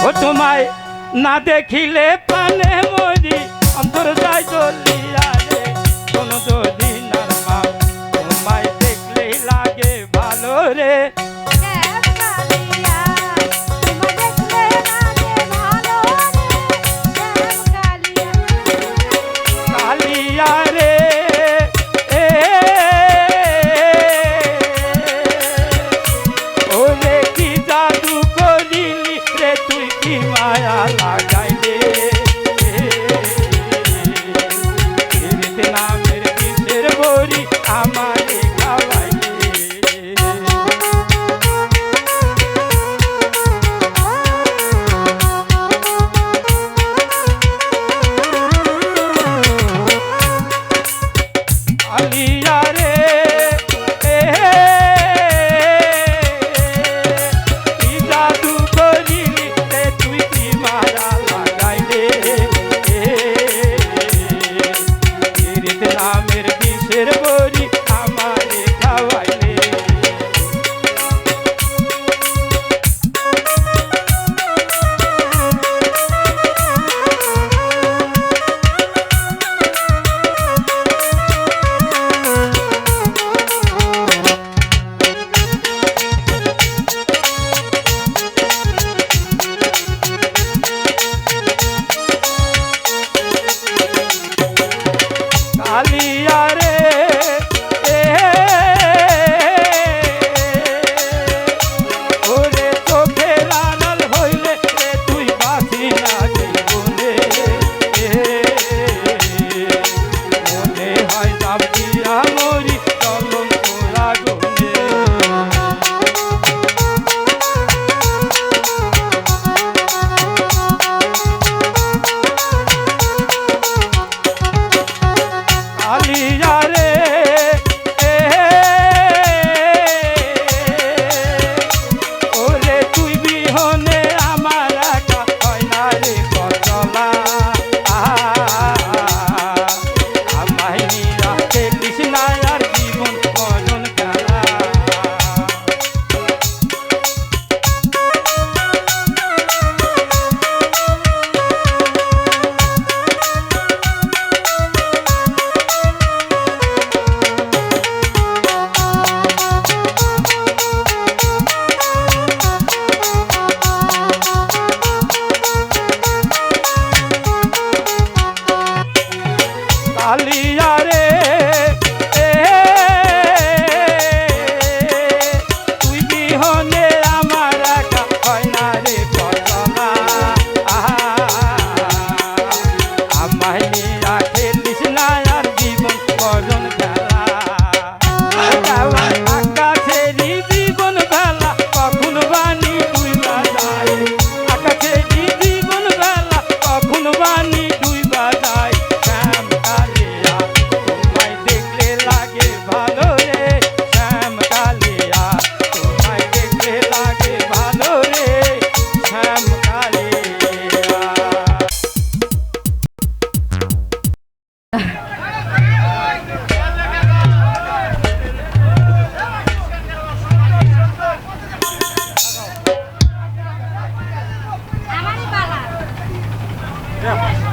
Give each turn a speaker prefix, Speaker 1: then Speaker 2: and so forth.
Speaker 1: ও তোমায় না দেখিলে পানে মরি অন্তর যাই চলিয়া রে কোনো যদি Yeah.